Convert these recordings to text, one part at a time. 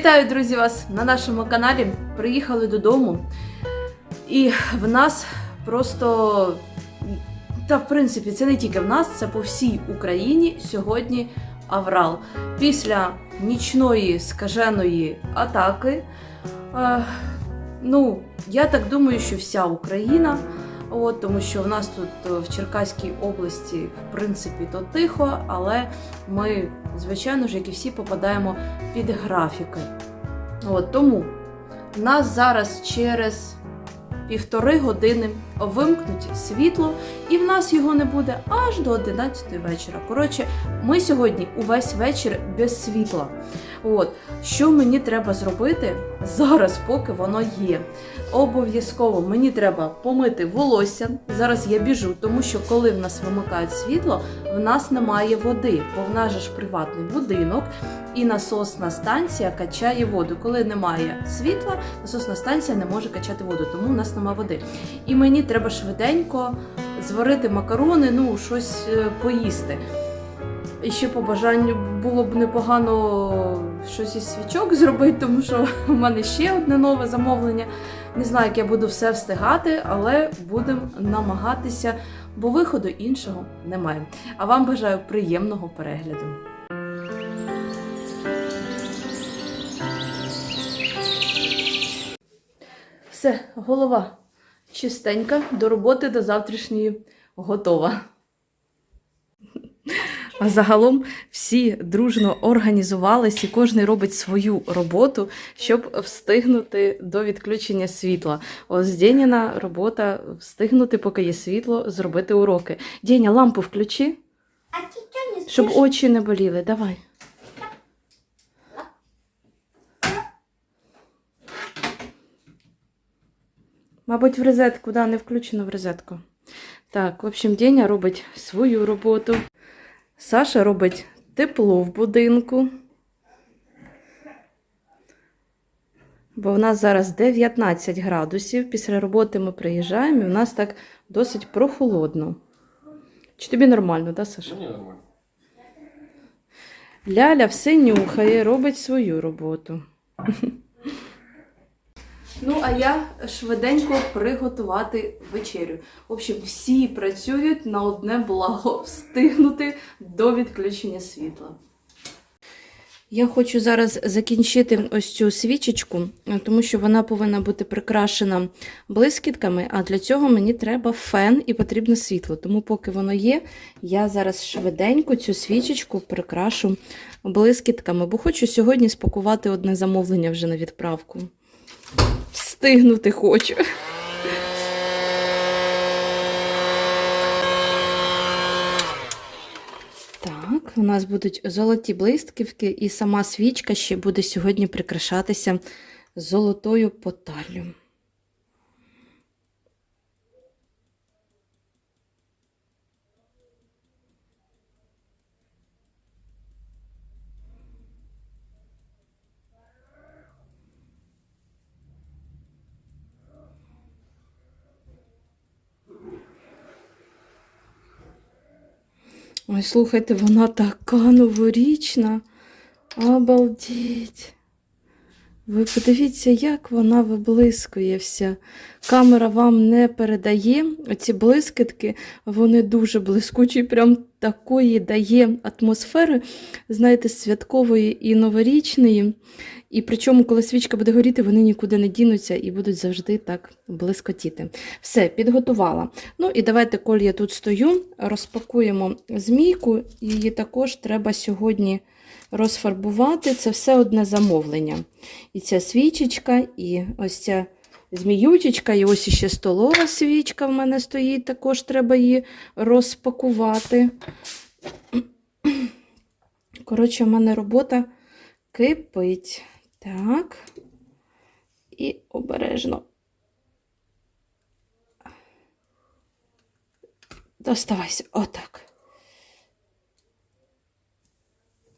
Вітаю, друзі, вас на нашому каналі. Приїхали додому. І в нас просто. Та, в принципі, це не тільки в нас, це по всій Україні сьогодні аврал. Після нічної скаженої атаки. Е, ну, я так думаю, що вся Україна. От, тому що в нас тут е, в Черкаській області, в принципі, то тихо, але ми, звичайно ж, як і всі, попадаємо під графіки. От, тому нас зараз через півтори години вимкнуть світло, і в нас його не буде аж до 11 вечора. Коротше, ми сьогодні увесь вечір без світла. От, що мені треба зробити зараз, поки воно є? Обов'язково мені треба помити волосся. Зараз я біжу, тому що коли в нас вимикають світло, в нас немає води, бо в нас же ж приватний будинок, і насосна станція качає воду. Коли немає світла, насосна станція не може качати воду, тому в нас немає води. І мені треба швиденько зварити макарони, ну щось е, поїсти. І ще по бажанню було б непогано щось із свічок зробити, тому що в мене ще одне нове замовлення. Не знаю, як я буду все встигати, але будемо намагатися, бо виходу іншого немає. А вам бажаю приємного перегляду. Все, голова чистенька, до роботи до завтрашньої готова. А загалом всі дружно організувалися, і кожен робить свою роботу, щоб встигнути до відключення світла. Ось Деніна робота встигнути, поки є світло, зробити уроки. Деня, лампу включи, щоб очі не боліли. Давай. Мабуть, в розетку, да, не включено в розетку. Так, в общем, Деня робить свою роботу. Саша робить тепло в будинку. Бо в нас зараз 19 градусів. Після роботи ми приїжджаємо і в нас так досить прохолодно. Чи тобі нормально, да, Саша? Мені нормально. Ляля все нюхає, робить свою роботу. Ну, а я швиденько приготувати вечерю. В общем, всі працюють на одне благо встигнути до відключення світла. Я хочу зараз закінчити ось цю свічечку, тому що вона повинна бути прикрашена блискітками, а для цього мені треба фен і потрібне світло. Тому, поки воно є, я зараз швиденько цю свічечку прикрашу блискітками, бо хочу сьогодні спакувати одне замовлення вже на відправку. Встигнути хочу. Так, у нас будуть золоті блисківки, і сама свічка ще буде сьогодні прикрашатися золотою поталлю. Ой, слухайте, вона така новорічна. Обалдіть. Ви подивіться, як вона виблискує вся. Камера вам не передає. Оці блискітки, вони дуже блискучі, прям такої дає атмосфери, знаєте, святкової і новорічної. І причому, коли свічка буде горіти, вони нікуди не дінуться і будуть завжди так блискотіти. Все, підготувала. Ну і давайте, коли я тут стою, розпакуємо змійку. Її також треба сьогодні розфарбувати. Це все одне замовлення. І ця свічечка, і ось ця зміючечка, і ось іще столова свічка в мене стоїть, також треба її розпакувати. Коротше, в мене робота кипить. Так. І обережно. Доставайся. Отак.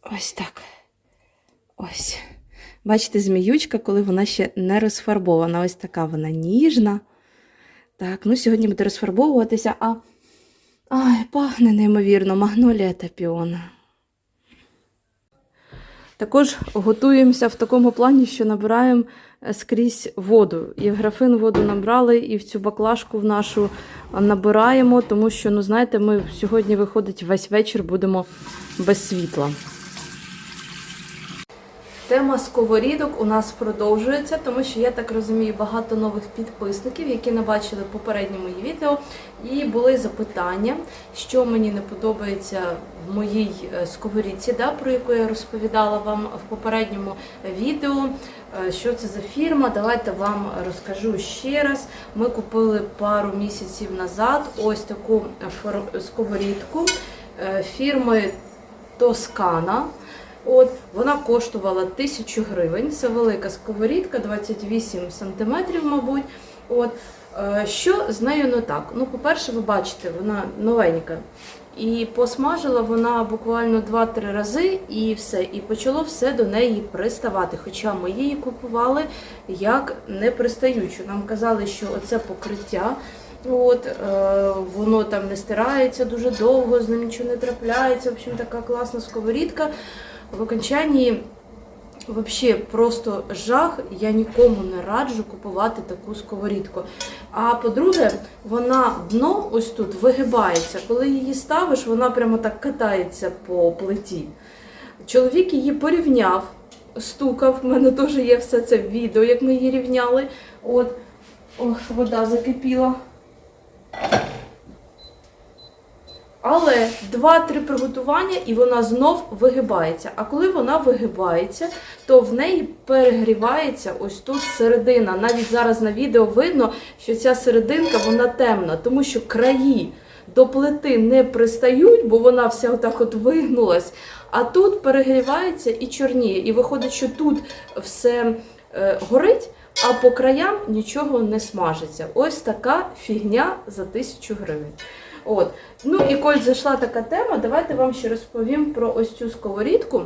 Ось так. Ось. Бачите, зміючка, коли вона ще не розфарбована. Ось така вона ніжна. Так, ну сьогодні буде розфарбовуватися, а. Ай, пахне неймовірно, магнолія та піона. Також готуємося в такому плані, що набираємо е, скрізь воду. І в графин воду набрали, і в цю баклажку в нашу набираємо, тому що, ну знаєте, ми сьогодні виходить весь вечір будемо без світла. Тема сковорідок у нас продовжується, тому що я так розумію, багато нових підписників, які не бачили попередні мої відео, і були запитання, що мені не подобається в моїй е, сковорідці, да, про яку я розповідала вам в попередньому відео. Е, Що це за фірма? Давайте вам розкажу ще раз. Ми купили пару місяців назад ось таку сковорідку е, фірми Тоскана. От, вона коштувала 1000 гривень. Це велика сковорідка, 28 сантиметрів, мабуть. От, е, що з нею не так? Ну, по-перше, ви бачите, вона новенька. І посмажила вона буквально 2-3 рази, і все, і почало все до неї приставати. Хоча ми її купували як не пристаючу. Нам казали, що оце покриття. От, е, воно там не стирається дуже довго, з ним нічого не трапляється. В общем, така класна сковорідка. В окончанні Взагалі просто жах, я нікому не раджу купувати таку сковорідку. А по-друге, вона дно ось тут вигибається. Коли її ставиш, вона прямо так катається по плиті. Чоловік її порівняв, стукав, в мене теж є все це відео, як ми її рівняли. От, ох, вода закипіла. Але 2-3 приготування і вона знов вигибається. А коли вона вигибається, то в неї перегрівається ось тут середина. Навіть зараз на відео видно, що ця серединка вона темна, тому що краї до плити не пристають, бо вона вся отак от вигнулась. А тут перегрівається і чорніє. І виходить, що тут все е, горить, а по краям нічого не смажиться. Ось така фігня за тисячу гривень. От. Ну і коль зайшла така тема, давайте вам ще розповім про ось цю сковорідку.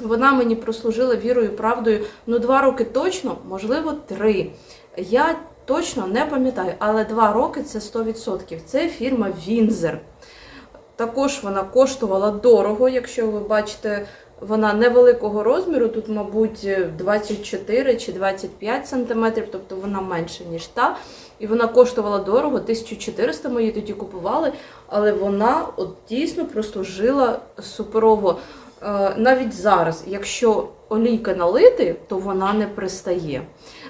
Вона мені прослужила вірою і правдою ну два роки точно, можливо, три. Я точно не пам'ятаю, але два роки це 100%. Це фірма Вінзер. Також вона коштувала дорого, якщо ви бачите, вона невеликого розміру, тут, мабуть, 24 чи 25 сантиметрів, тобто вона менше, ніж та. І вона коштувала дорого, 1400 ми її тоді купували, але вона от дійсно прослужила суперово. Е, Навіть зараз, якщо олійка налити, то вона не пристає.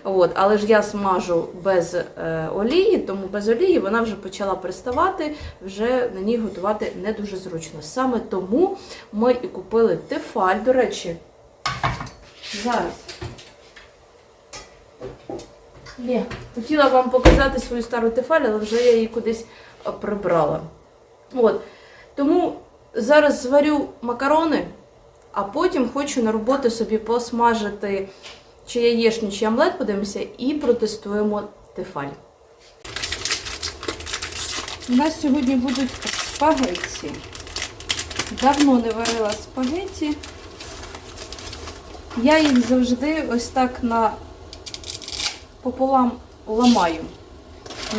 От, але ж я смажу без е, олії, тому без олії вона вже почала приставати, вже на ній готувати не дуже зручно. Саме тому ми і купили тефаль. До речі, зараз. Є. Хотіла вам показати свою стару тефаль, але вже я її кудись е, прибрала. От. Тому зараз зварю макарони, а потім хочу на роботу собі посмажити чи яєчню, чи омлет, подивимося, і протестуємо тефаль. У нас сьогодні будуть спагетті. Давно не варила спагетті. Я їх завжди ось так на пополам ламаю.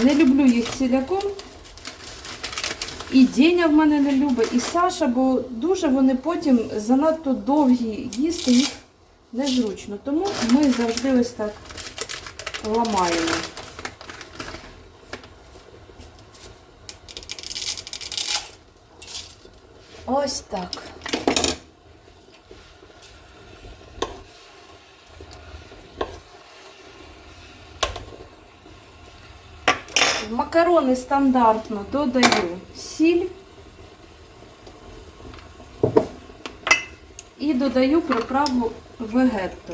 Не люблю їх ціляком. І Деня в мене не любить, і Саша, бо дуже вони потім занадто довгі їсти їх незручно. Тому ми завжди ось так ламаємо. Ось так. Макарони стандартно додаю сіль і додаю приправу вегетто.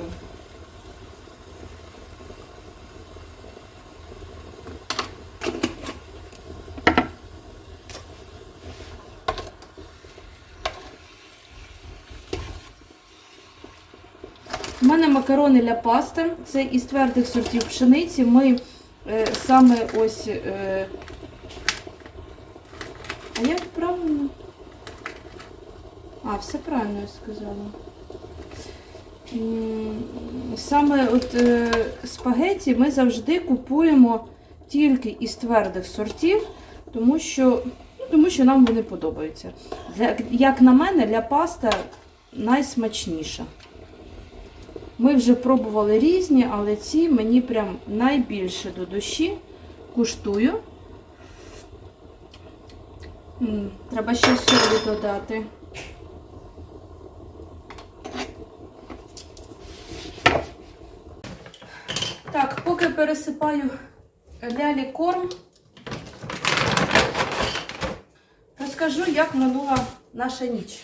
У мене макарони ля паста. Це із твердих сортів пшениці. Ми е, саме ось. Е, а як правильно? А, все правильно я сказала. Саме от е, спагеті ми завжди купуємо тільки із твердих сортів, тому що, ну, тому що нам вони подобаються. Для, як на мене, для паста найсмачніша. Ми вже пробували різні, але ці мені прям найбільше до душі. Куштую. Треба ще солі додати. Так, поки пересипаю лялі корм, розкажу, як минула наша ніч.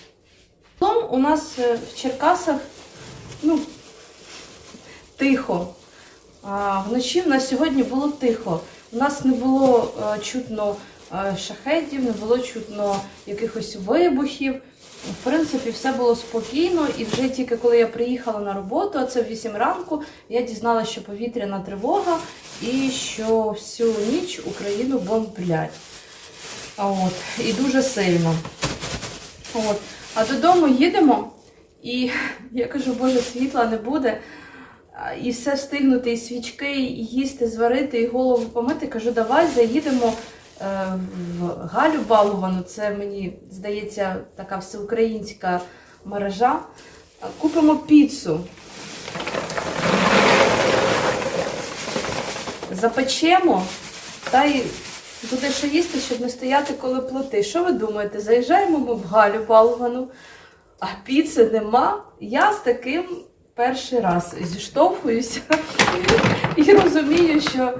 Том у нас е, в Черкасах, ну, тихо. А вночі в нас сьогодні було тихо. У нас не було е, чутно е, шахетів, не було чутно якихось вибухів. В принципі, все було спокійно, і вже тільки коли я приїхала на роботу, а це в 8 ранку, я дізналася, що повітряна тривога і що всю ніч Україну бомблять. От, і дуже сильно. От. А додому їдемо, і я кажу, боже, світла не буде. І все встигнути, і свічки, і їсти, зварити, і голову помити. Кажу, давай заїдемо в Галю Балувану. Це мені здається така всеукраїнська мережа. Купимо піцу. Запечемо та й буде що їсти, щоб не стояти коло плити. Що ви думаєте? Заїжджаємо ми в Галю Балувану, а піци нема. Я з таким перший раз зіштовхуюся і розумію, що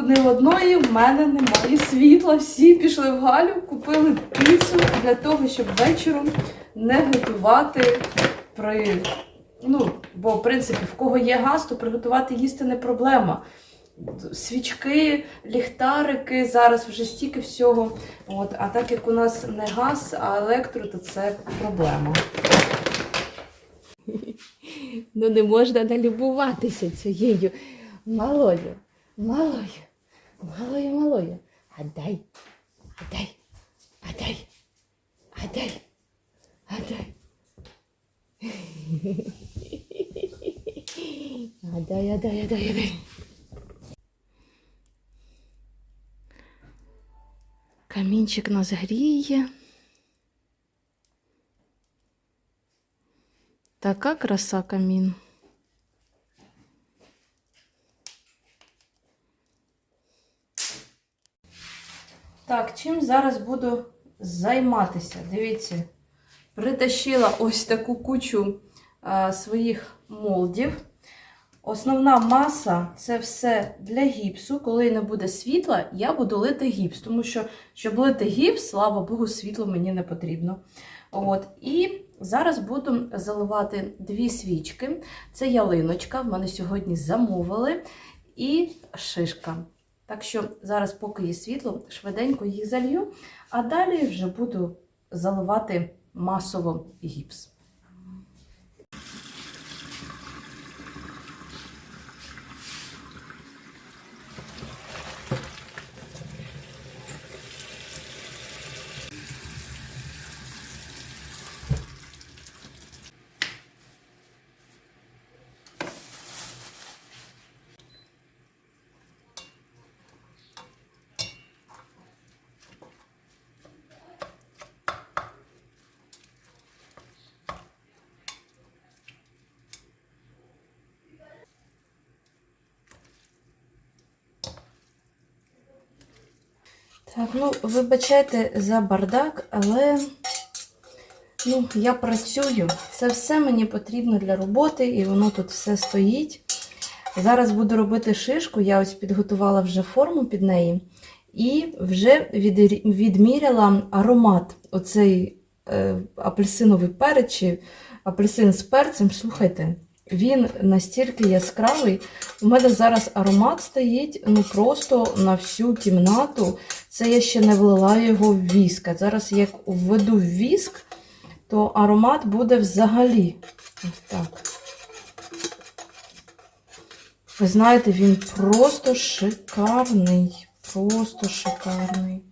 не одної в мене немає світла. Всі пішли в Галю, купили піцу для того, щоб вечором не готувати при. Ну, бо, в принципі, в кого є газ, то приготувати їсти не проблема. Свічки, ліхтарики, зараз вже стільки всього. От, а так як у нас не газ, а електро, то це проблема. Ну не можна налюбуватися цією малою, малою, малою, малою. А дай, а дай, а дай, а дай, а дай. А дай, а дай, а дай, а дай. Камінчик нас гріє. Така краса камін. Так, чим зараз буду займатися? Дивіться, притащила ось таку кучу а, своїх молдів. Основна маса це все для гіпсу. Коли не буде світла, я буду лити гіпс, тому що, щоб лити гіпс, слава Богу, світло мені не потрібно. От. І зараз буду заливати дві свічки. Це ялиночка, в мене сьогодні замовили, і шишка. Так що зараз, поки є світло, швиденько їх залью, а далі вже буду заливати масово гіпс. Так, ну вибачайте за бардак, але ну, я працюю. Це все мені потрібно для роботи, і воно тут все стоїть. Зараз буду робити шишку, я ось підготувала вже форму під неї. І вже відміряла аромат. Оцей е, апельсиновий перець апельсин з перцем. Слухайте, він настільки яскравий. У мене зараз аромат стоїть ну просто на всю кімнату. Це я ще не влила його в віск. А Зараз як введу в віск, то аромат буде взагалі. Ось так. Ви знаєте, він просто шикарний. Просто шикарний.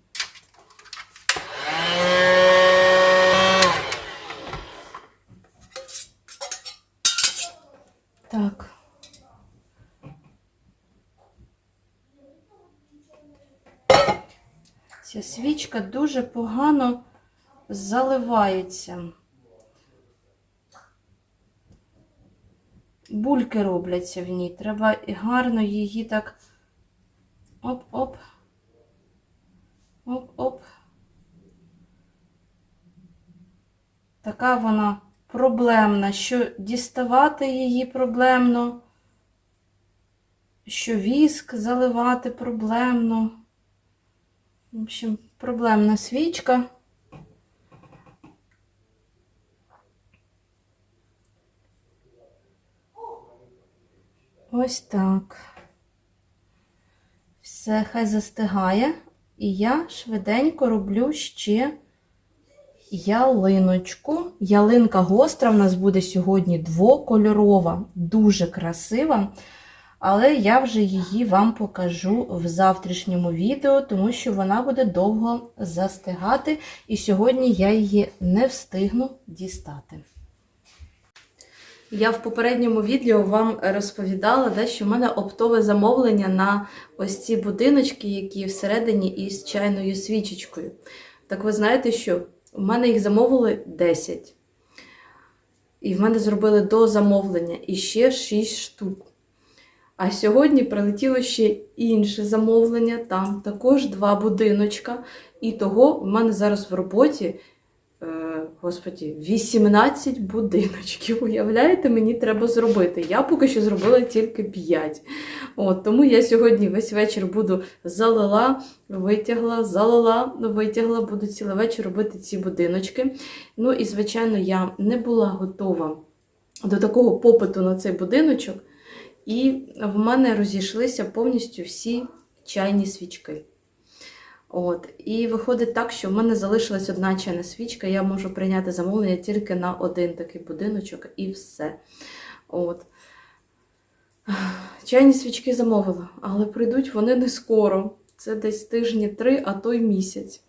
Так. Ця свічка дуже погано заливається. бульки робляться в ній. Треба гарно її так оп-оп. Оп-оп. Така вона проблемна, що діставати її проблемно, що віск заливати проблемно. В общем, проблемна свічка. Ось так. Все, хай застигає. І я швиденько роблю ще ялиночку. Ялинка гостра в нас буде сьогодні двокольорова, дуже красива. Але я вже її вам покажу в завтрашньому відео, тому що вона буде довго застигати, і сьогодні я її не встигну дістати. Я в попередньому відео вам розповідала, да, що в мене оптове замовлення на ось ці будиночки, які всередині із чайною свічечкою. Так ви знаєте, що у мене їх замовили 10. І в мене зробили до замовлення і ще 6 штук. А сьогодні прилетіло ще інше замовлення, там також два будиночка. І того в мене зараз в роботі, е, господі, 18 будиночків. Уявляєте, мені треба зробити. Я поки що зробила тільки 5. От, тому я сьогодні весь вечір буду залила, витягла, залила, витягла, буду цілий вечір робити ці будиночки. Ну і, звичайно, я не була готова до такого попиту на цей будиночок. І в мене розійшлися повністю всі чайні свічки. От. І виходить так, що в мене залишилась одна чайна свічка, я можу прийняти замовлення тільки на один такий будиночок і все. От. Чайні свічки замовила, але прийдуть вони не скоро. Це десь тижні три, а то й місяць.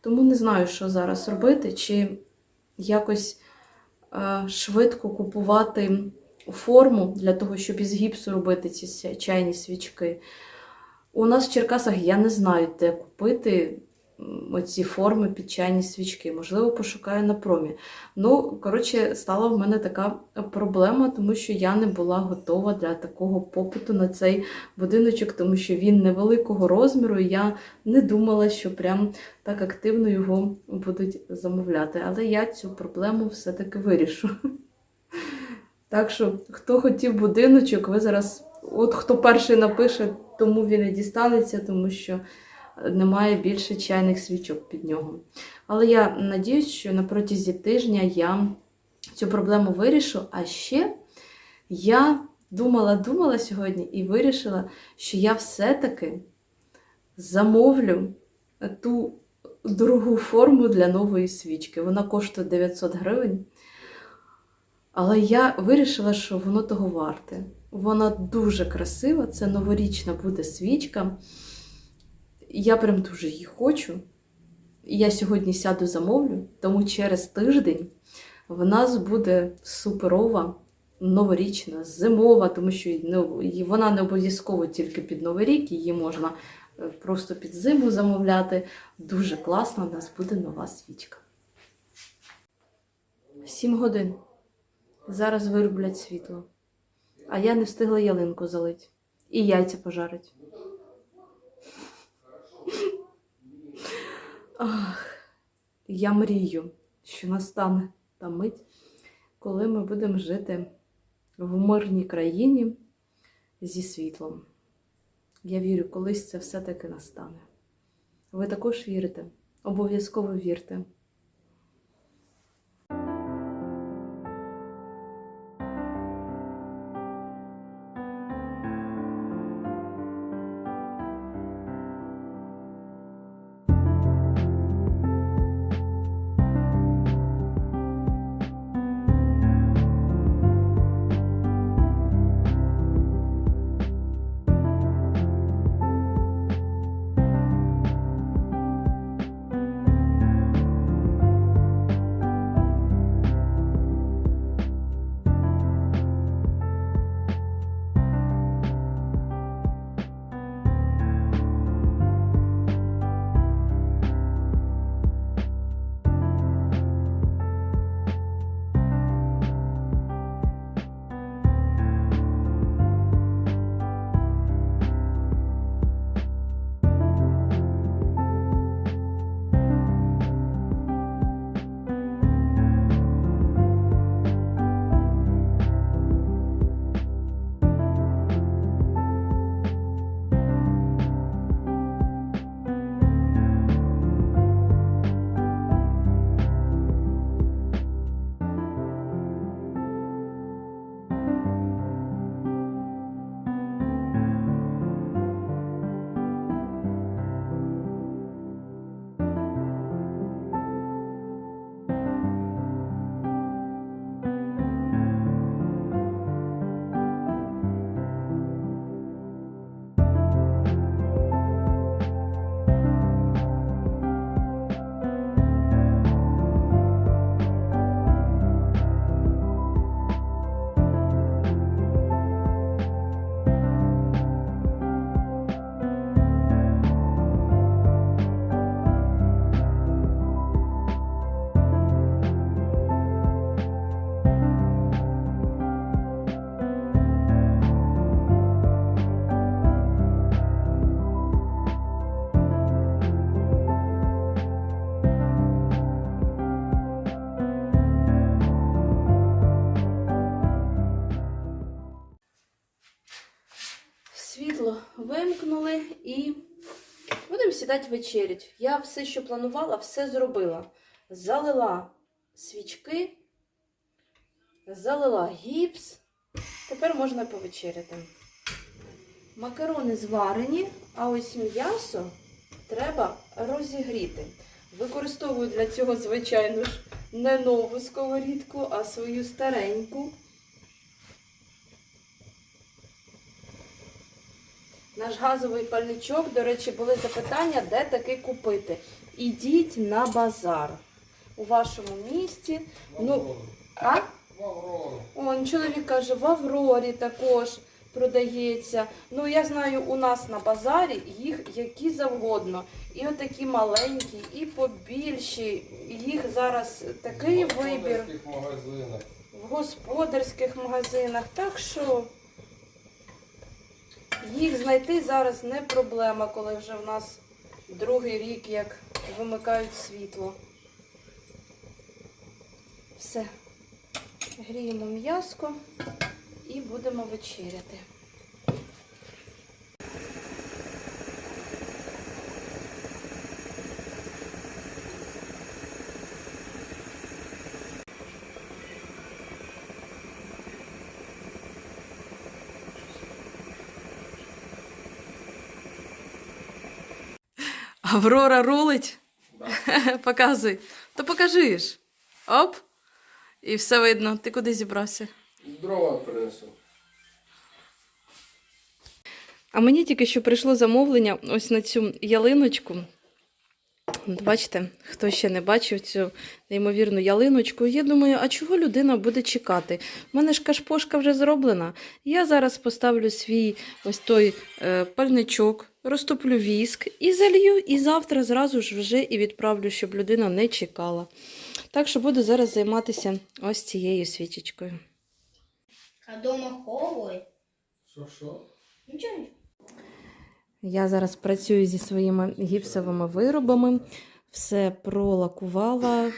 Тому не знаю, що зараз робити, чи якось е, швидко купувати форму для того, щоб із гіпсу робити ці чайні свічки. У нас в Черкасах я не знаю, де купити оці форми під чайні свічки. Можливо, пошукаю на промі. Ну, коротше, стала в мене така проблема, тому що я не була готова для такого попиту на цей будиночок, тому що він невеликого розміру, і я не думала, що прям так активно його будуть замовляти. Але я цю проблему все-таки вирішу. Так що, хто хотів будиночок, ви зараз, от хто перший напише, тому він і дістанеться, тому що немає більше чайних свічок під нього. Але я надіюсь, що на протязі тижня я цю проблему вирішу. А ще я думала, думала сьогодні і вирішила, що я все-таки замовлю ту другу форму для нової свічки. Вона коштує 900 гривень. Але я вирішила, що воно того варте. Вона дуже красива, це новорічна буде свічка. Я прям дуже її хочу. Я сьогодні сяду замовлю, тому через тиждень в нас буде суперова, новорічна, зимова, тому що вона не обов'язково тільки під Новий рік, її можна е, просто під зиму замовляти. Дуже класно, у нас буде нова свічка. Сім годин. Зараз вироблять світло. А я не встигла ялинку залить. І яйця пожарить. Ах, я мрію, що настане та мить, коли ми будемо жити в мирній країні зі світлом. Я вірю, колись це все-таки настане. Ви також вірите? Обов'язково вірте. Сідати вечерять. Я все, що планувала, все зробила. Залила свічки, залила гіпс. Тепер можна повечеряти. Макарони зварені, а ось м'ясо треба розігріти. Використовую для цього, звичайно ж, не нову сковорідку, а свою стареньку. Наш газовий пальничок, до речі, були запитання, де таки купити. Ідіть на базар. У вашому місті. Ну, а? Он чоловік каже, в Аврорі також продається. Ну, я знаю, у нас на базарі їх які завгодно. І отакі маленькі, і побільші. Їх зараз такий вибір В магазинах. в господарських магазинах. Так що їх знайти зараз не проблема, коли вже в нас другий рік, як вимикають світло. Все. Гріємо м'яско і будемо вечеряти. Аврора рулить. Да. Показуй. То покажи ж. Оп. І все видно. Ти куди зібрався? Дрова принесу. А мені тільки що прийшло замовлення ось на цю ялиночку. От Бачите, хто ще не бачив цю неймовірну ялиночку. Я думаю, а чого людина буде чекати? У мене ж кашпошка вже зроблена. Я зараз поставлю свій ось той е, пальничок, розтоплю віск і залью, і завтра зразу ж вже і відправлю, щоб людина не чекала. Так що буду зараз займатися ось цією свічечкою. А дома. Що, що? Нічого. Я зараз працюю зі своїми гіпсовими виробами. Все пролакувала,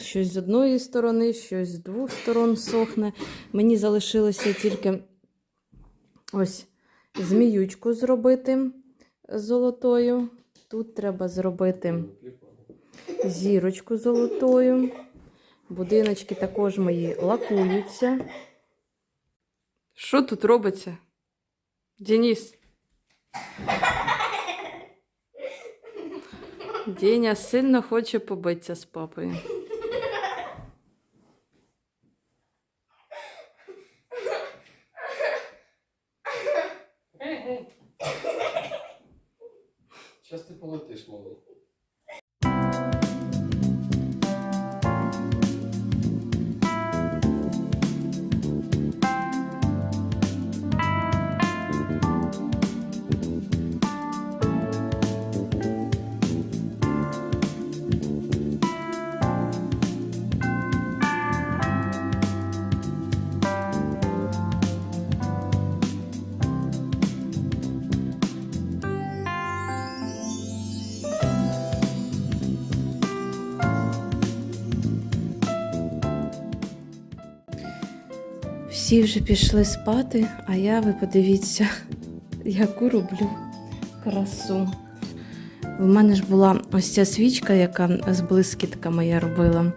щось з одної сторони, щось з двох сторон сохне. Мені залишилося тільки ось зміючку зробити золотою. Тут треба зробити зірочку золотою. Будиночки також мої лакуються. Що тут робиться? Денис? Деня сильно хоче побитися з папою. Всі вже пішли спати, а я, ви подивіться, яку роблю красу. У мене ж була ось ця свічка, яка з блискітками я робила,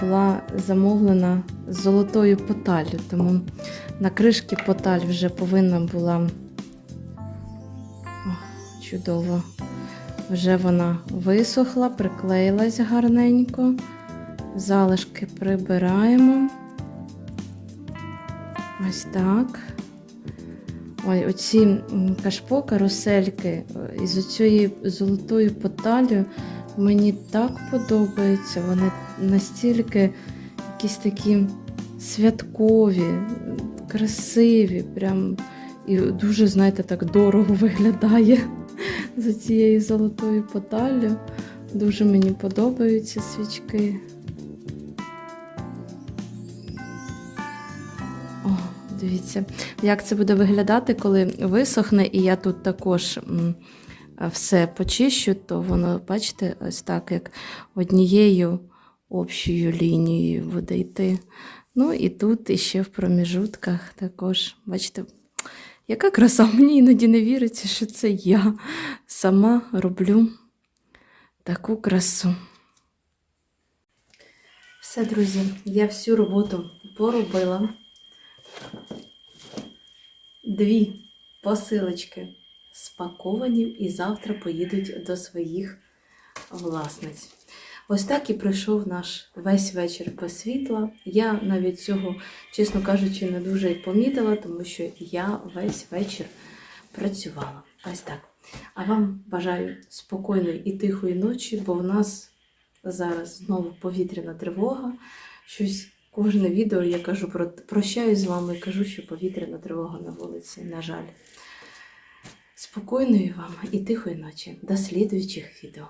була замовлена з золотою поталлю, тому на кришки поталь вже повинна була О, чудово. Вже вона висохла, приклеїлась гарненько. Залишки прибираємо. Ось так. Ой, оці кашпо, карусельки е, із оцією золотою поталлю мені так подобаються. Вони настільки якісь такі святкові, красиві, прям і дуже, знаєте, так дорого виглядає за цією золотою поталлю. Дуже мені подобаються свічки. Дивіться, як це буде виглядати, коли висохне, і я тут також все почищу, то воно, бачите, ось так, як однією общою лінією буде йти. Ну і тут іще в проміжутках також, бачите, Яка краса, мені іноді не віриться, що це я сама роблю таку красу. Все, друзі, я всю роботу поробила. Дві посилочки спаковані і завтра поїдуть до своїх власниць. Ось так і пройшов наш весь вечір без світла. Я навіть цього, чесно кажучи, не дуже й помітила, тому що я весь вечір працювала. Ось так. А вам бажаю спокійної і тихої ночі, бо в нас зараз знову повітряна тривога. Щось кожне відео я кажу про прощаюсь з вами, і кажу, що повітряна тривога на вулиці, на жаль. Спокійної вам і тихої ночі. До слідуючих відео.